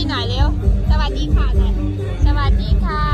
พี่หน่อยเร็ว สวัสดีค่ะหน่อยสวัสดีค่ะ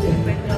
ขึ้น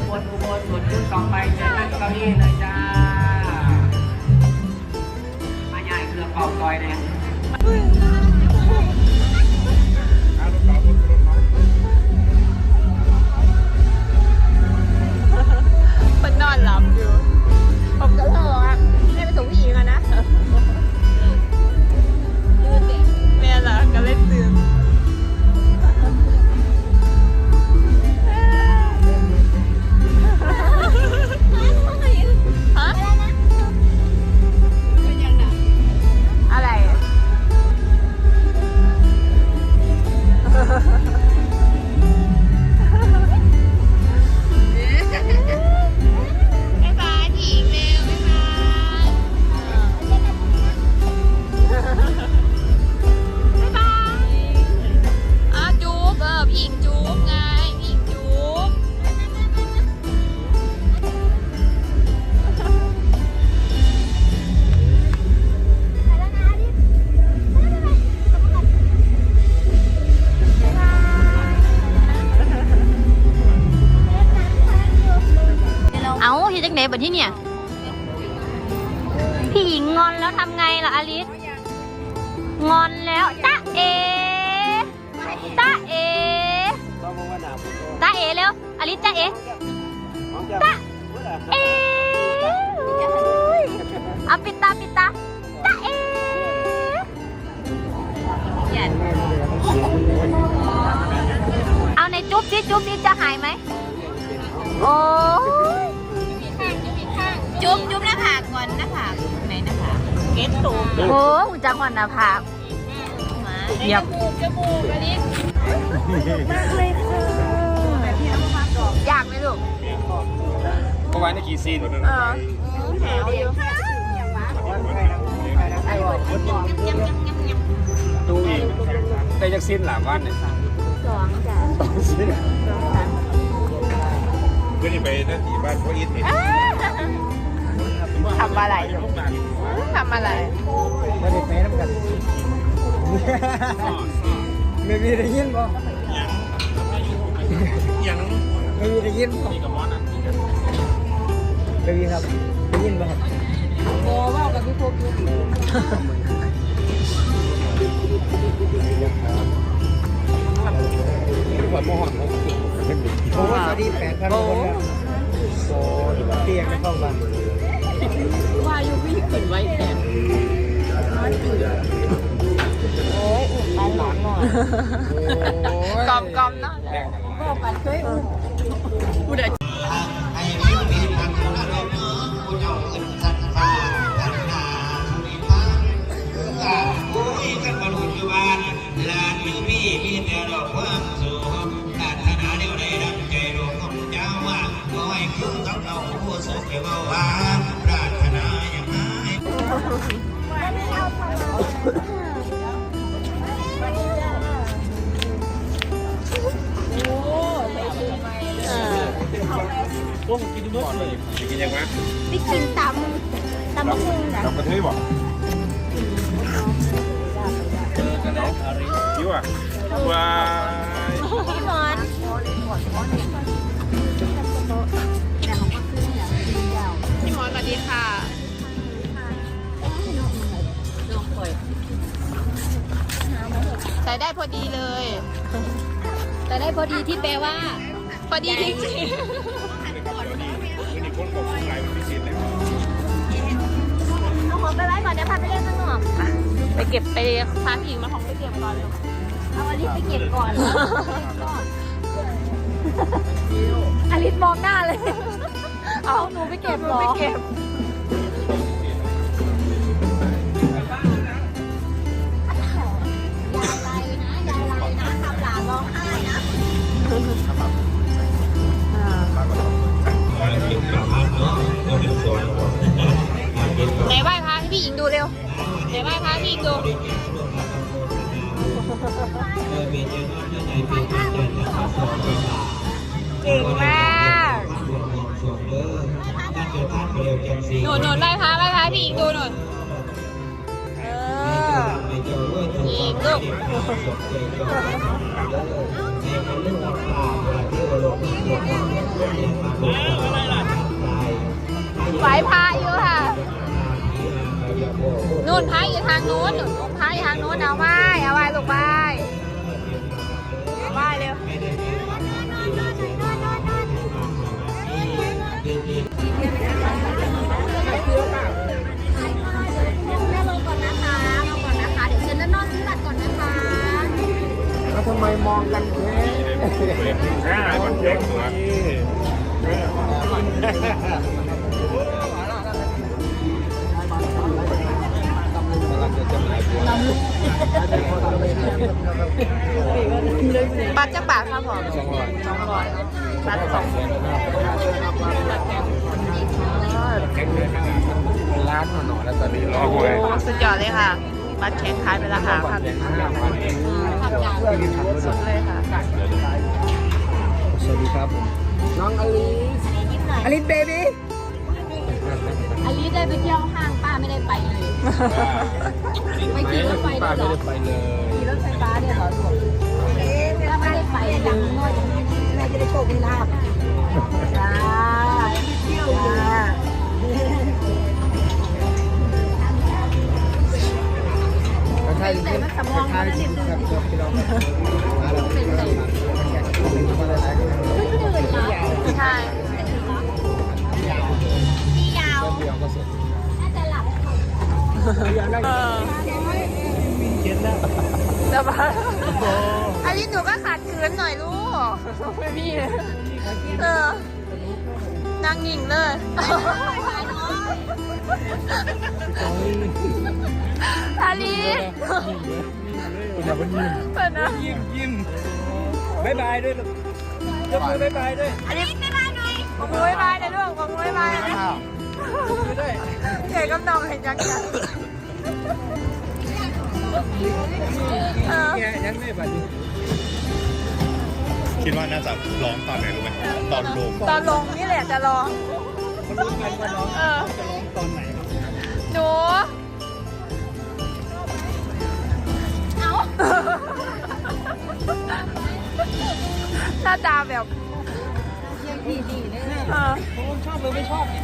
ที่จักไหนบัดที่เนี่ย พี่หญิงงอนแล้วทำไงล่ะอลิส งอนแล้วจ้าเอจ้าเอจ้าเอเร็วอลิสจ้าเอจ้าเอเอาปิดตาปิดตาจ้าเอเอาในจุ๊บสิจุ๊บสิจะหายไหมโอ้ อนหน้าผากไหนหน้าผากเก็ตตูมโอ้หุ่นจังก่อนหน้าผากเหยียบจมูกอันนี้อยากไหมลูกเมื่อวานนี่กี่ซีนเออแถวอยู่ดูอีกได้จากซีนหลามวันเนี่ยสองจ้ะสองซีนก็นี่ไปนั่นที่บ้านพ่ออิทเนี่ย ทำอะไรลูกทำอะไรไม่ได้ไปน้ำกันไม่มีได้ยินบ่ยังไม่มีได้ยินบ่นี่กับมอนั่นได้ยินครับได้ยินบ่ครับโอ้ว่ากับพี่พกทุกคนโมหอนเขาโอ้สวัสดีแปดพันคนแล้วโอ้เตียงจะเข้ามา ว่าอยู่พี่ขึ้นไว้แทนโอ้ยอุ่นไปหลอนหน่อยกอมกอมเนาะแรงก็ปัดช่วยอุ่น เขาเราผู้สุขเกี่ยวว่าปรารถนาอย่างไรพวกกินทุกคนเลยจะกินยังไงไปกินตำตำมะม่วงนะทำกระเทยบ่เจอกันแล้วอาริยิ่วว้ายพี่มอน พี่มอนสวัสดีค่ะใส่ได้พอดีเลยแต่ได้พอดีที่แปลว่า พอดีจริงนี่คนบอกหลายพิเศษเลยไปไว้ก่อนเดี๋ยวพาไปเล่นข้างนอกไปเก็บไปพาพี่หญิงมาของไปเก็บก่อนเร็วเอาอลิสไปเก็บก่อนอลิสมองหน้าเลย เอาหนูไปเก็บหรอไปเก็บยายไรนะยายไรนะทำหลานร้องไห้นะไหนไหว้พระให้พี่หญิงดูเร็วไหนไหว้พระให้พี่หญิงดูเก่งมาก หนูหนูไหว้พระไหว้พระให้พี่หญิงดูหน่อยเออหญิงลูกไหวพาอยู่ค่ะนู่นพระอยู่ทางนู้นหนูพระอยู่ทางนู้นเอาไหว้เอาไหว้ลูกไหว้ไหว้ ห้ามันเด็กตัวบัตรจักบาทครับผมสองร้อยสองร้อยบัตรสองร้านหน่อยแล้วตอนนี้รอหโอ้วยสุดยอดเลยค่ะบัตรแข่งขายไปราคาพันสุดเลยค่ะ สวัสดีครับน้องอลิสอลิสเบบี้อลิสได้ไปเที่ยวห้างป้าไม่ได้ไปเลยไปขี่รถไฟป้าด้วยเหรไม่อได้ไปเลยขี่รถไฟฟ้าเนี่ยเหรอลูกถ้าไม่ได้ไปอย่างน้อยแม่จะได้โชคได้ลาบจ้าเที่ยวจ้าใช่ใช่ใช่ครับพี่น้องมาแล้ว สบายอันนี้หนูก็ขาดเคืนหน่อยลูกไม่มีเลยเออนั่งหญิงเลยอาลีนอย่าเพิ่งยิ้มเปิดนะยิ้มยิ้มบายบายด้วยยกมือบายบายด้วยอันนี้ไม่ได้หน่อยบอกมือบ๊ายบายเลยลูกบอกมือบ๊ายบาย เลยด้วยเก๋กับน้องเห็นจังจังเออแกยังไม่บัดนี้คิดว่าน่าจะร้องตอนไหนรู้ไหมตอนลงตอนลงนี่แหละจะร้องเขารู้กันว่าน้องเออจะร้องตอนไหนหนูเอาหน้าตาแบบเออผมชอบหรือไม่ชอบเ